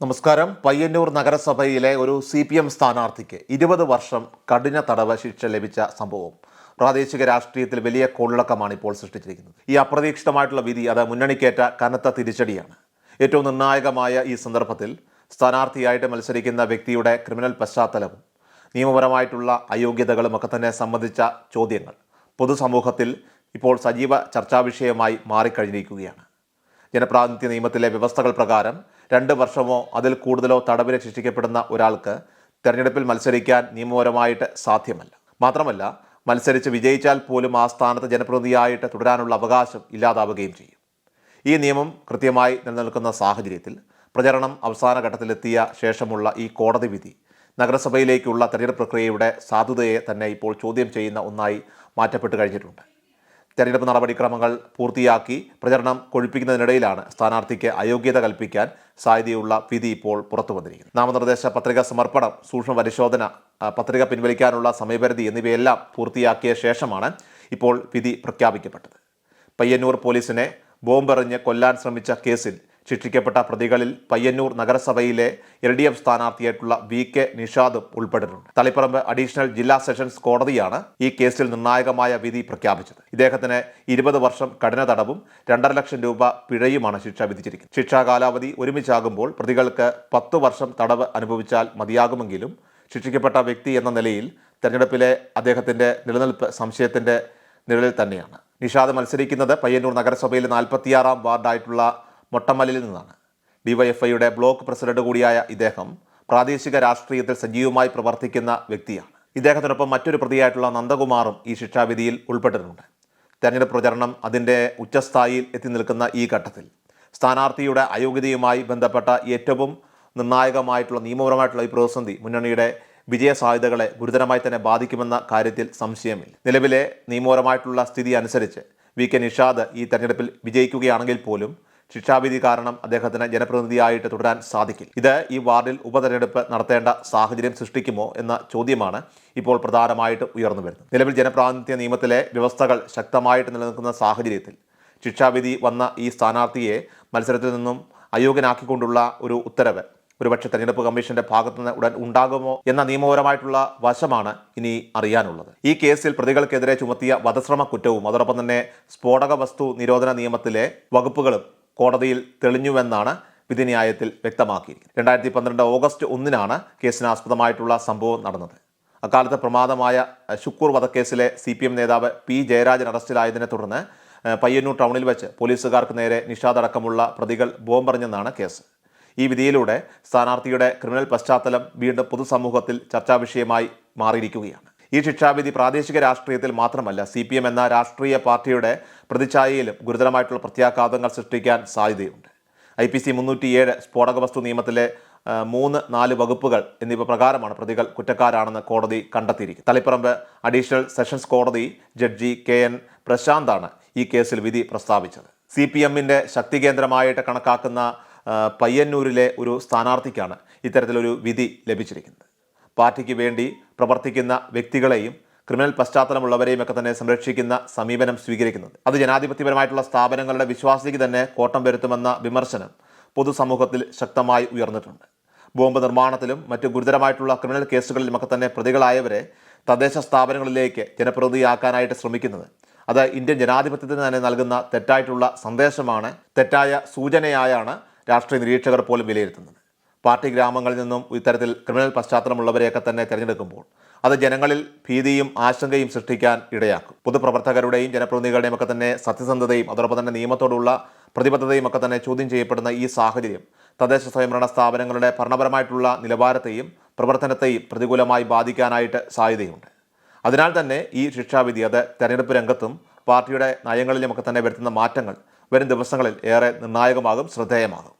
നമസ്കാരം. പയ്യന്നൂർ നഗരസഭയിലെ ഒരു സി പി എം സ്ഥാനാർത്ഥിക്ക് ഇരുപത് വർഷം കഠിന തടവ് ശിക്ഷ ലഭിച്ച സംഭവം പ്രാദേശിക രാഷ്ട്രീയത്തിൽ വലിയ കോളിളക്കമാണ് ഇപ്പോൾ സൃഷ്ടിച്ചിരിക്കുന്നത്. ഈ അപ്രതീക്ഷിതമായിട്ടുള്ള വിധി അത് മുന്നണിക്കേറ്റ കനത്ത തിരിച്ചടിയാണ്. ഏറ്റവും നിർണായകമായ ഈ സന്ദർഭത്തിൽ സ്ഥാനാർത്ഥിയായിട്ട് മത്സരിക്കുന്ന വ്യക്തിയുടെ ക്രിമിനൽ പശ്ചാത്തലവും നിയമപരമായിട്ടുള്ള അയോഗ്യതകളും ഒക്കെ തന്നെ സംബന്ധിച്ച ചോദ്യങ്ങൾ പൊതുസമൂഹത്തിൽ ഇപ്പോൾ സജീവ ചർച്ചാവിഷയമായി മാറിക്കഴിഞ്ഞിരിക്കുകയാണ്. ജനപ്രാതിനിധ്യ നിയമത്തിലെ വ്യവസ്ഥകൾ പ്രകാരം രണ്ട് വർഷമോ അതിൽ കൂടുതലോ തടവിന് ശിക്ഷിക്കപ്പെടുന്ന ഒരാൾക്ക് തെരഞ്ഞെടുപ്പിൽ മത്സരിക്കാൻ നിയമപരമായിട്ട് സാധ്യമല്ല. മാത്രമല്ല മത്സരിച്ച് വിജയിച്ചാൽ പോലും ആ സ്ഥാനത്ത് ജനപ്രതിനിധിയായിട്ട് തുടരാനുള്ള അവകാശം ഇല്ലാതാവുകയും ചെയ്യും. ഈ നിയമം കൃത്യമായി നിലനിൽക്കുന്ന സാഹചര്യത്തിൽ പ്രചരണം അവസാന ഘട്ടത്തിലെത്തിയ ശേഷമുള്ള ഈ കോടതി വിധി നഗരസഭയിലേക്കുള്ള തെരഞ്ഞെടുപ്പ് പ്രക്രിയയുടെ സാധുതയെ തന്നെ ഇപ്പോൾ ചോദ്യം ചെയ്യുന്ന ഒന്നായി മാറ്റപ്പെട്ട് കഴിഞ്ഞിട്ടുണ്ട്. തെരഞ്ഞെടുപ്പ് നടപടിക്രമങ്ങൾ പൂർത്തിയാക്കി പ്രചരണം കൊഴിപ്പിക്കുന്നതിനിടയിലാണ് സ്ഥാനാർത്ഥിക്ക് അയോഗ്യത കൽപ്പിക്കാൻ സാധ്യതയുള്ള വിധി ഇപ്പോൾ പുറത്തു വന്നിരിക്കുന്നത്. നാമനിർദ്ദേശ പത്രിക സമർപ്പണം സൂക്ഷ്മ പരിശോധന പത്രിക പിൻവലിക്കാനുള്ള സമയപരിധി എന്നിവയെല്ലാം പൂർത്തിയാക്കിയ ശേഷമാണ് ഇപ്പോൾ വിധി പ്രഖ്യാപിക്കപ്പെട്ടത്. പയ്യന്നൂർ പോലീസിനെ ബോംബെറിഞ്ഞ് കൊല്ലാൻ ശ്രമിച്ച കേസിൽ ശിക്ഷിക്കപ്പെട്ട പ്രതികളിൽ പയ്യന്നൂർ നഗരസഭയിലെ എൽ ഡി എഫ് സ്ഥാനാർത്ഥിയായിട്ടുള്ള വി കെ നിഷാദും ഉൾപ്പെട്ടിട്ടുണ്ട്. തളിപ്പറമ്പ് അഡീഷണൽ ജില്ലാ സെഷൻസ് കോടതിയാണ് ഈ കേസിൽ നിർണായകമായ വിധി പ്രഖ്യാപിച്ചത്. ഇദ്ദേഹത്തിന് ഇരുപത് വർഷം കഠിന തടവും രണ്ടര ലക്ഷം രൂപ പിഴയുമാണ് ശിക്ഷ വിധിച്ചിരിക്കുന്നത്. ശിക്ഷാ കാലാവധി ഒരുമിച്ചാകുമ്പോൾ പ്രതികൾക്ക് പത്ത് വർഷം തടവ് അനുഭവിച്ചാൽ മതിയാകുമെങ്കിലും ശിക്ഷിക്കപ്പെട്ട വ്യക്തി എന്ന നിലയിൽ തെരഞ്ഞെടുപ്പിലെ അദ്ദേഹത്തിന്റെ നിലനിൽപ്പ് സംശയത്തിന്റെ നിഴലിൽ തന്നെയാണ്. നിഷാദ് മത്സരിക്കുന്നത് പയ്യന്നൂർ നഗരസഭയിലെ നാൽപ്പത്തിയാറാം വാർഡായിട്ടുള്ള മൊട്ടമലിൽ നിന്നാണ്. ഡിവൈഎഫ്ഐയുടെ ബ്ലോക്ക് പ്രസിഡന്റ് കൂടിയായ ഇദ്ദേഹം പ്രാദേശിക രാഷ്ട്രീയത്തിൽ സജീവമായി പ്രവർത്തിക്കുന്ന വ്യക്തിയാണ്. ഇദ്ദേഹത്തിനൊപ്പം മറ്റൊരു പ്രതിയായിട്ടുള്ള നന്ദകുമാറും ഈ ശിക്ഷാവിധിയിൽ ഉൾപ്പെട്ടിട്ടുണ്ട്. തെരഞ്ഞെടുപ്പ് പ്രചരണം അതിന്റെ ഉച്ചസ്ഥായിയിൽ എത്തി നിൽക്കുന്ന ഈ ഘട്ടത്തിൽ സ്ഥാനാർത്ഥിയുടെ അയോഗ്യതയുമായി ബന്ധപ്പെട്ട ഏറ്റവും നിർണായകമായിട്ടുള്ള നിയമപരമായിട്ടുള്ള ഈ പ്രതിസന്ധി മുന്നണിയുടെ വിജയ സാധ്യതകളെ ഗുരുതരമായി തന്നെ ബാധിക്കുമെന്ന കാര്യത്തിൽ സംശയമില്ല. നിലവിലെ നിയമപരമായിട്ടുള്ള സ്ഥിതി അനുസരിച്ച് വി കെ നിഷാദ് ഈ തെരഞ്ഞെടുപ്പിൽ വിജയിക്കുകയാണെങ്കിൽ പോലും ശിക്ഷാവിധി കാരണം അദ്ദേഹത്തിന് ജനപ്രതിനിധിയായിട്ട് തുടരാൻ സാധിക്കില്ല. ഇത് ഈ വാർഡിൽ ഉപതെരഞ്ഞെടുപ്പ് നടത്തേണ്ട സാഹചര്യം സൃഷ്ടിക്കുമോ എന്ന ചോദ്യമാണ് ഇപ്പോൾ പ്രധാനമായിട്ട് ഉയർന്നു വരുന്നത്. നിലവിൽ ജനപ്രാതിനിധ്യ നിയമത്തിലെ വ്യവസ്ഥകൾ ശക്തമായിട്ട് നിലനിൽക്കുന്ന സാഹചര്യത്തിൽ ശിക്ഷാവിധി വന്ന ഈ സ്ഥാനാർത്ഥിയെ മത്സരത്തിൽ നിന്നും അയോഗ്യനാക്കിക്കൊണ്ടുള്ള ഒരു ഉത്തരവ് ഒരുപക്ഷെ തെരഞ്ഞെടുപ്പ് കമ്മീഷന്റെ ഭാഗത്തു നിന്ന് ഉടൻ ഉണ്ടാകുമോ എന്ന നിയമപരമായിട്ടുള്ള വശമാണ് ഇനി അറിയാനുള്ളത്. ഈ കേസിൽ പ്രതികൾക്കെതിരെ ചുമത്തിയ വധശ്രമ കുറ്റവും അതോടൊപ്പം തന്നെ സ്ഫോടക വസ്തു നിരോധന നിയമത്തിലെ വകുപ്പുകളും കോടതിയിൽ തെളിഞ്ഞുവെന്നാണ് വിധിന്യായത്തിൽ വ്യക്തമാക്കിയിരിക്കുന്നത്. രണ്ടായിരത്തി പന്ത്രണ്ട് ഓഗസ്റ്റ് ഒന്നിനാണ് കേസിനാസ്പദമായിട്ടുള്ള സംഭവം നടന്നത്. അക്കാലത്ത് പ്രമാദമായ ശുക്കൂർ വധക്കേസിലെ സി പി എം നേതാവ് പി ജയരാജൻ അറസ്റ്റിലായതിനെ തുടർന്ന് പയ്യന്നൂർ ടൗണിൽ വെച്ച് പോലീസുകാർക്ക് നേരെ നിഷാദടക്കമുള്ള പ്രതികൾ ബോംബെറിഞ്ഞെന്നാണ് കേസ്. ഈ വിധിയിലൂടെ സ്ഥാനാർത്ഥിയുടെ ക്രിമിനൽ പശ്ചാത്തലം വീണ്ടും പൊതുസമൂഹത്തിൽ ചർച്ചാ വിഷയമായി മാറിയിരിക്കുകയാണ്. ഈ ശിക്ഷാവിധി പ്രാദേശിക രാഷ്ട്രീയത്തിൽ മാത്രമല്ല സി പി എം എന്ന രാഷ്ട്രീയ പാർട്ടിയുടെ പ്രതിച്ഛായയിലും ഗുരുതരമായിട്ടുള്ള പ്രത്യാഘാതങ്ങൾ സൃഷ്ടിക്കാൻ സാധ്യതയുണ്ട്. ഐ പി സി മുന്നൂറ്റിയേഴ് സ്ഫോടക വസ്തു നിയമത്തിലെ മൂന്ന് നാല് വകുപ്പുകൾ എന്നിവ പ്രകാരമാണ് പ്രതികൾ കുറ്റക്കാരാണെന്ന് കോടതി കണ്ടെത്തിയിരിക്കുന്നത്. തളിപ്പറമ്പ് അഡീഷണൽ സെഷൻസ് കോടതി ജഡ്ജി കെ എൻ പ്രശാന്താണ് ഈ കേസിൽ വിധി പ്രസ്താവിച്ചത്. സി പി എമ്മിന്റെ ശക്തി കേന്ദ്രമായിട്ട് കണക്കാക്കുന്ന പയ്യന്നൂരിലെ ഒരു സ്ഥാനാർത്ഥിക്കാണ് ഇത്തരത്തിലൊരു വിധി ലഭിച്ചിരിക്കുന്നത്. പാർട്ടിക്ക് വേണ്ടി പ്രവർത്തിക്കുന്ന വ്യക്തികളെയും ക്രിമിനൽ പശ്ചാത്തലമുള്ളവരെയും ഒക്കെ തന്നെ സംരക്ഷിക്കുന്ന സമീപനം സ്വീകരിക്കുന്നത് അത് ജനാധിപത്യപരമായിട്ടുള്ള സ്ഥാപനങ്ങളുടെ വിശ്വാസിക്ക് തന്നെ കോട്ടം വരുത്തുമെന്ന വിമർശനം പൊതുസമൂഹത്തിൽ ശക്തമായി ഉയർന്നിട്ടുണ്ട്. ബോംബ് നിർമ്മാണത്തിലും മറ്റു ഗുരുതരമായിട്ടുള്ള ക്രിമിനൽ കേസുകളിലുമൊക്കെ തന്നെ പ്രതികളായവരെ തദ്ദേശ സ്ഥാപനങ്ങളിലേക്ക് ജനപ്രതിയാക്കാനായിട്ട് ശ്രമിക്കുന്നത് അത് ഇന്ത്യൻ ജനാധിപത്യത്തിന് തന്നെ നൽകുന്ന തെറ്റായിട്ടുള്ള സന്ദേശമാണ് തെറ്റായ സൂചനയായാണ് രാഷ്ട്രീയ നിരീക്ഷകർ പോലും വിലയിരുത്തുന്നത്. പാർട്ടി ഗ്രാമങ്ങളിൽ നിന്നും ഇത്തരത്തിൽ ക്രിമിനൽ പശ്ചാത്തലമുള്ളവരെയൊക്കെ തന്നെ തിരഞ്ഞെടുക്കുമ്പോൾ അത് ജനങ്ങളിൽ ഭീതിയും ആശങ്കയും സൃഷ്ടിക്കാൻ ഇടയാക്കും. പൊതുപ്രവർത്തകരുടെയും ജനപ്രതിനിധികളുടെയും ഒക്കെ തന്നെ സത്യസന്ധതയും അതോടൊപ്പം തന്നെ നിയമത്തോടുള്ള പ്രതിബദ്ധതയും ഒക്കെ തന്നെ ചോദ്യം ചെയ്യപ്പെടുന്ന ഈ സാഹചര്യം തദ്ദേശ സ്വയംഭരണ സ്ഥാപനങ്ങളുടെ ഭരണപരമായിട്ടുള്ള നിലവാരത്തെയും പ്രവർത്തനത്തെയും പ്രതികൂലമായി ബാധിക്കാനായിട്ട് സാധ്യതയുണ്ട്. അതിനാൽ തന്നെ ഈ ശിക്ഷാവിധി അത് തെരഞ്ഞെടുപ്പ് രംഗത്തും പാർട്ടിയുടെ നയങ്ങളിലുമൊക്കെ തന്നെ വരുത്തുന്ന മാറ്റങ്ങൾ വരും ദിവസങ്ങളിൽ ഏറെ നിർണായകമാകും ശ്രദ്ധേയമാകും.